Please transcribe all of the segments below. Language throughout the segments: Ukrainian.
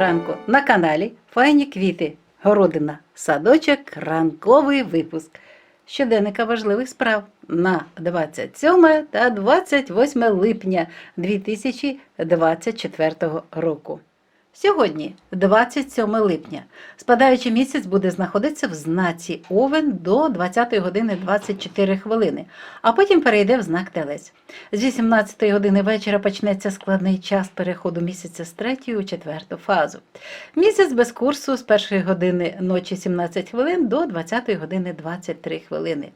ранку на каналі Файні квіти, городина, садочок, ранковий випуск щоденника важливих справ на 27 та 28 липня 2024 року. Сьогодні, 27 липня, спадаючий місяць буде знаходитися в знаці Овен до 20 години 24 хвилини, а потім перейде в знак Телець. З 18 години вечора почнеться складний час переходу місяця з третьої у четверту фазу. Місяць без курсу з першої години ночі 17 хвилин до 20 години 23 хвилини.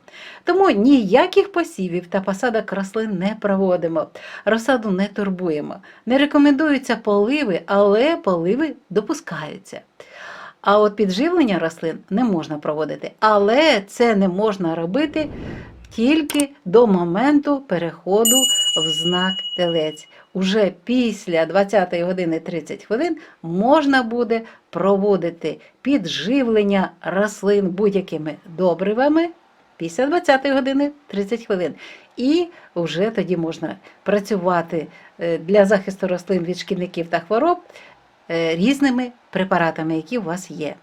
Тому ніяких посівів та посадок рослин не проводимо, розсаду не турбуємо. Не рекомендуються поливи, але поливи допускаються. А от підживлення рослин не можна проводити, але це не можна робити тільки до моменту переходу в знак телець. Уже після 20 години 30 хвилин можна буде проводити підживлення рослин будь-якими добривами після 20 години 30 хвилин. І вже тоді можна працювати е, для захисту рослин від шкідників та хвороб різними препаратами, які у вас є.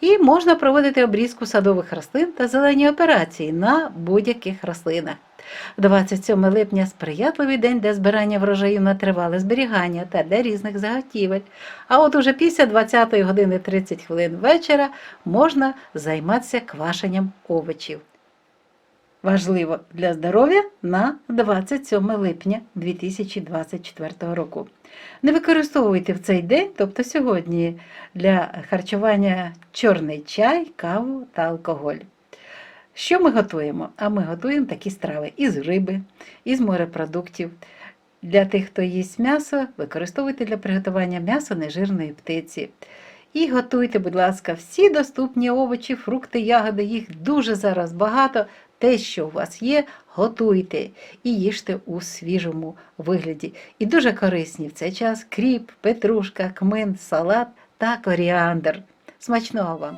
І можна проводити обрізку садових рослин та зелені операції на будь-яких рослинах. 27 липня сприятливий день для збирання врожаю на тривале зберігання та для різних заготівель. А от уже після 20 години 30 хвилин вечора можна займатися квашенням овочів. Важливо для здоров'я на 27 липня 2024 року. Не використовуйте в цей день, тобто сьогодні, для харчування чорний чай, каву та алкоголь. Що ми готуємо? А ми готуємо такі страви із риби, із морепродуктів. Для тих, хто їсть м'ясо, використовуйте для приготування м'яса нежирної птиці. І готуйте, будь ласка, всі доступні овочі, фрукти, ягоди, їх дуже зараз багато. Те, що у вас є, готуйте і їжте у свіжому вигляді. І дуже корисні в цей час кріп, петрушка, кмин, салат та коріандр. Смачного вам!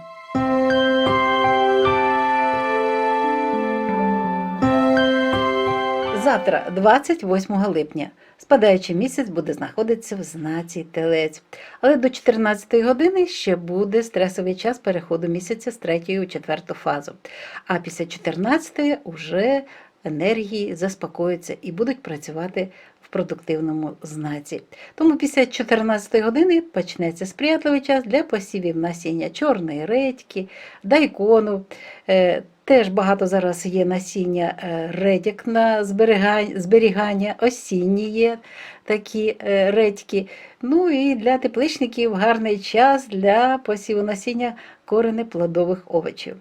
Завтра, 28 липня, спадаючий місяць буде знаходитися в знаці телець. Але до 14 години ще буде стресовий час переходу місяця з третьої у четверту фазу. А після 14 уже енергії заспокояться і будуть працювати в продуктивному знаці. Тому після 14 години почнеться сприятливий час для посівів насіння чорної редьки, дайкону. Теж багато зараз є насіння е, редьок на зберігання, осінні є такі е, редьки. Ну і для тепличників гарний час для посіву насіння коренеплодових овочів.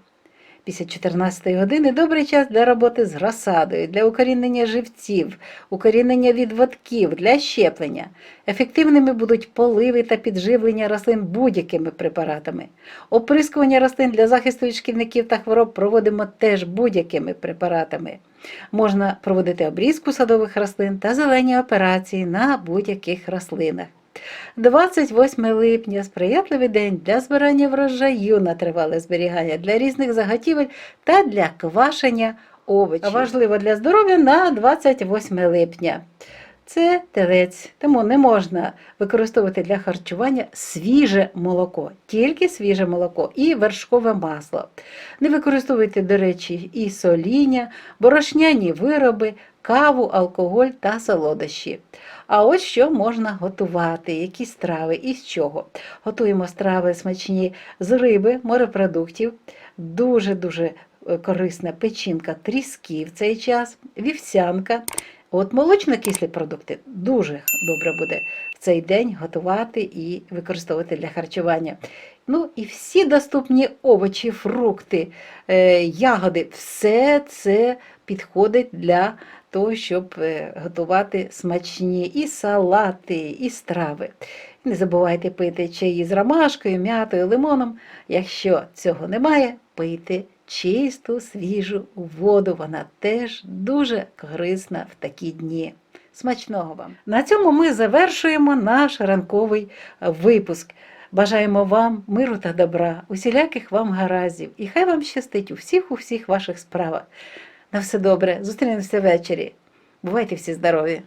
Після 14 години добрий час для роботи з розсадою, для укорінення живців, укорінення відводків, для щеплення. Ефективними будуть поливи та підживлення рослин будь-якими препаратами. Оприскування рослин для захисту від шкідників та хвороб проводимо теж будь-якими препаратами. Можна проводити обрізку садових рослин та зелені операції на будь-яких рослинах. 28 липня сприятливий день для збирання врожаю на тривале зберігання для різних заготівель та для квашення овочів. Важливо для здоров'я на 28 липня. Це телець, тому не можна використовувати для харчування свіже молоко, тільки свіже молоко і вершкове масло. Не використовуйте, до речі, і соління, борошняні вироби, каву, алкоголь та солодощі. А ось що можна готувати, які страви і з чого. Готуємо страви смачні з риби, морепродуктів, дуже-дуже е, корисна печінка тріски в цей час, вівсянка. От молочно-кислі продукти дуже добре буде в цей день готувати і використовувати для харчування. Ну і всі доступні овочі, фрукти, е, ягоди, все це підходить для того, щоб е, готувати смачні і салати, і страви. Не забувайте пити чаї з ромашкою, м'ятою, лимоном. Якщо цього немає, пийте чисту, свіжу воду. Вона теж дуже корисна в такі дні. Смачного вам! На цьому ми завершуємо наш ранковий випуск. Бажаємо вам миру та добра, усіляких вам гараздів, і хай вам щастить у всіх у всіх ваших справах. На все добре, зустрінемося ввечері. Бувайте всі здорові!